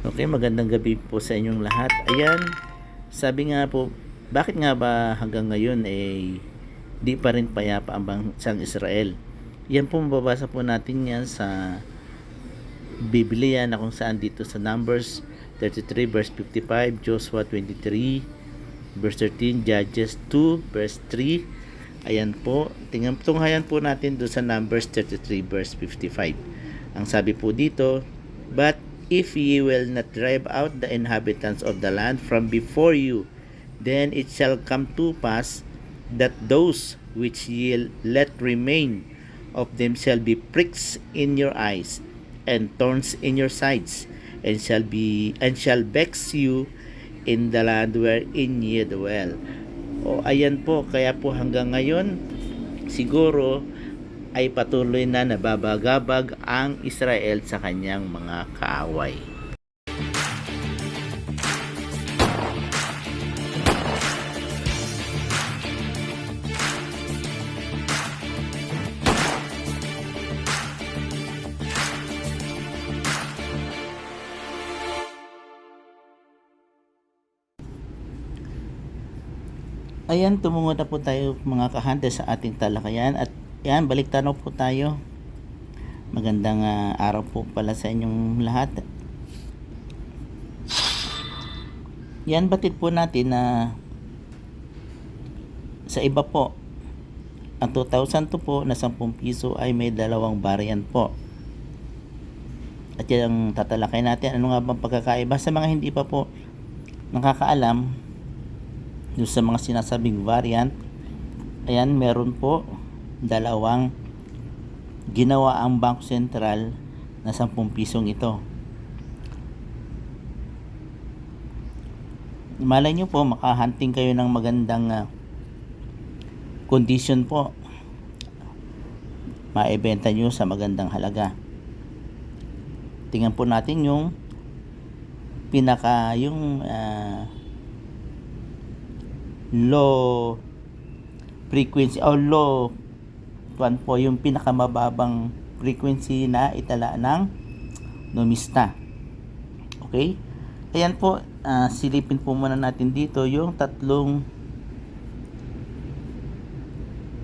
Okay, magandang gabi po sa inyong lahat. Ayan, sabi nga po, bakit nga ba hanggang ngayon eh di pa rin payapa ang bansang Israel? Yan po mababasa po natin yan sa Biblia na kung saan dito sa Numbers 33 verse 55, Joshua 23 verse 13, Judges 2 verse 3. Ayan po, tingnan tunghayan po natin doon sa Numbers 33 verse 55. Ang sabi po dito, But if ye will not drive out the inhabitants of the land from before you, then it shall come to pass that those which ye let remain of them shall be pricks in your eyes and thorns in your sides and shall be and shall vex you in the land wherein ye dwell. O ayan po, kaya po hanggang ngayon siguro ay patuloy na nababagabag ang Israel sa kanyang mga kaaway. Ayan, tumungo na po tayo mga kahante sa ating talakayan at yan, balik tanong po tayo. Magandang ah, araw po pala sa inyong lahat. Yan, batid po natin na sa iba po, ang 2002 po na 10 piso ay may dalawang variant po. At yan ang tatalakay natin. Ano nga bang pagkakaiba? Sa mga hindi pa po nakakaalam, yung sa mga sinasabing variant, ayan, meron po dalawang ginawa ang Bangko Sentral na 10 pisong ito. Malay nyo po, makahunting kayo ng magandang ah, condition po. Maibenta nyo sa magandang halaga. Tingnan po natin yung pinaka yung ah, low frequency o low tuwan po yung pinakamababang frequency na itala ng numista. Okay? Ayan po, ah, silipin po muna natin dito yung tatlong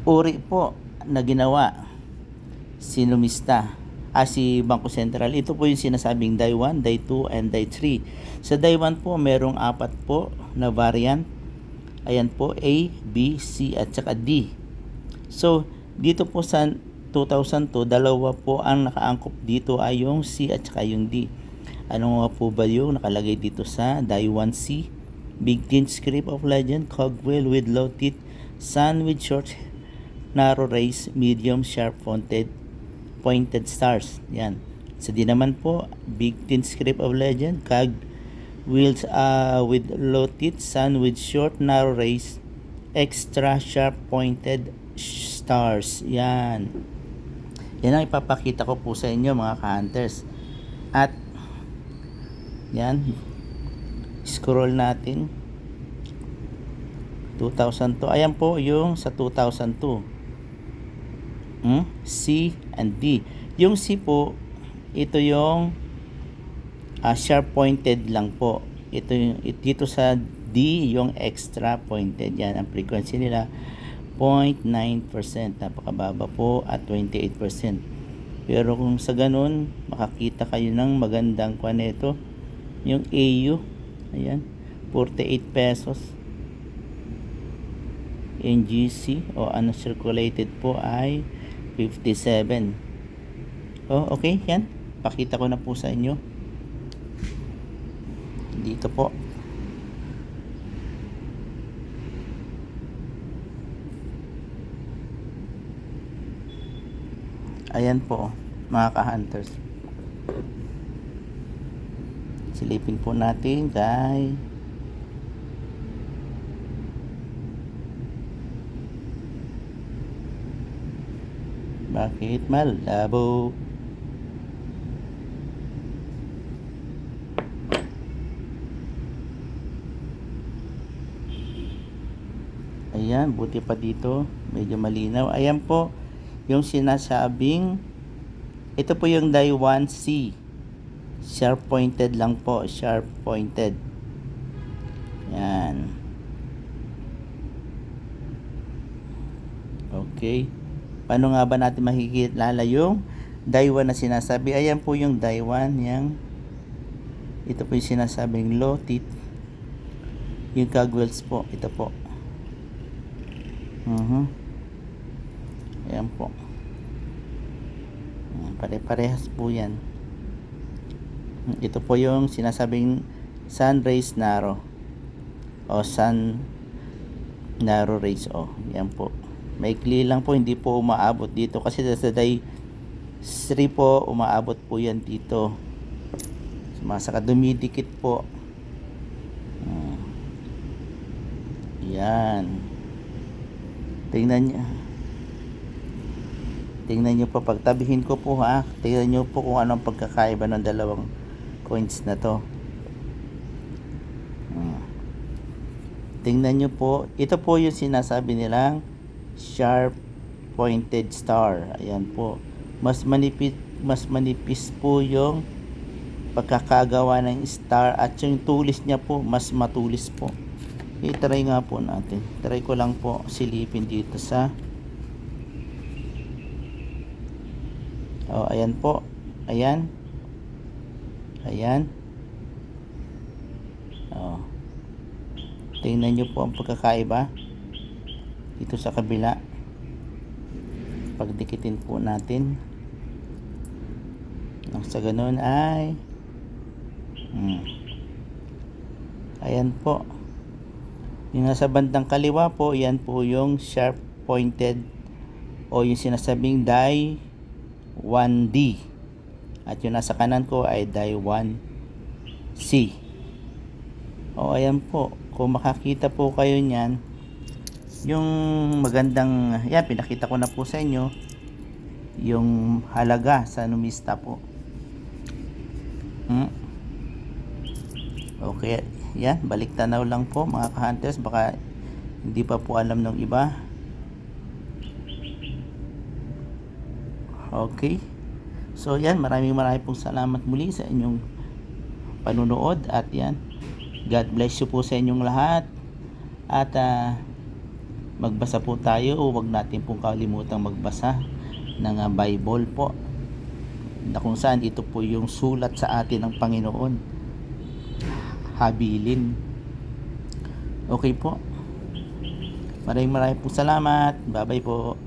uri po na ginawa si numista ah, si Bangko Sentral. Ito po yung sinasabing DAI 1, DAI 2, and DAI 3. Sa DAI 1 po, merong apat po na variant Ayan po, A, B, C, at saka D. So, dito po sa 2002, dalawa po ang nakaangkop dito ay yung C at saka yung D. Ano nga po ba yung nakalagay dito sa Die 1C? Big Tin Script of Legend, Cogwheel with low teeth, Sun with short narrow rays, medium sharp pointed pointed stars. Yan. Sa D naman po, Big Tin Script of Legend, Cog wheels uh, with low teeth, sun with short narrow rays, extra sharp pointed stars. Yan. Yan ang ipapakita ko po sa inyo mga ka-hunters. At yan. Scroll natin. 2002. Ayan po yung sa 2002. Hmm? C and D. Yung C po, ito yung uh, sharp pointed lang po. Ito yung it, dito sa D yung extra pointed yan ang frequency nila 0.9% napakababa po at 28% pero kung sa ganun makakita kayo ng magandang kwan ito yung AU ayan 48 pesos. NGC o uncirculated po ay 57 oh okay yan. Pakita ko na po sa inyo. Dito po ayan po mga ka-hunters silipin po natin kay bakit malabo Ayan, buti pa dito. Medyo malinaw. Ayan po, yung sinasabing, ito po yung Die 1C. Sharp pointed lang po, sharp pointed. Yan. Okay. Paano nga ba natin makikilala yung Daiwan na sinasabi? Ayan po yung Daiwan, yang ito po yung sinasabing low teeth. Yung cogwheels po, ito po. Mhm. Ayan po. Mm, Pare-parehas po yan. Ito po yung sinasabing sun rays narrow. O sun narrow rays. O, yan po. Maikli lang po, hindi po umaabot dito. Kasi sa day 3 po, umaabot po yan dito. Sumasaka dumidikit po. Hmm. Yan. Tingnan niyo. Tingnan niyo po pagtabihin ko po ha. Tingnan niyo po kung anong pagkakaiba ng dalawang coins na to. Hmm. Tingnan niyo po. Ito po yung sinasabi nilang sharp pointed star. Ayan po. Mas manipis mas manipis po yung pagkakagawa ng star at yung tulis niya po mas matulis po. I-try nga po natin. Try ko lang po silipin dito sa Oh, ayan po. Ayan. Ayan. Oh. Tingnan niyo po ang pagkakaiba dito sa kabila. Pagdikitin po natin. Nang sa ganun ay hmm. Ayan po. Yung nasa bandang kaliwa po, yan po yung sharp pointed o yung sinasabing die 1D. At yung nasa kanan ko ay die 1C. O ayan po, kung makakita po kayo niyan, yung magandang, yan pinakita ko na po sa inyo, yung halaga sa numista po. Hmm? Okay, yan, balik tanaw lang po mga ka-hunters, baka hindi pa po alam ng iba. Okay. So yan, maraming maraming pong salamat muli sa inyong panunood at yan. God bless you po sa inyong lahat. At ah, magbasa po tayo o wag natin pong kalimutang magbasa ng ah, Bible po. Na kung saan ito po yung sulat sa atin ng Panginoon. Habilin. Okay po. Maraming maraming po salamat. Bye bye po.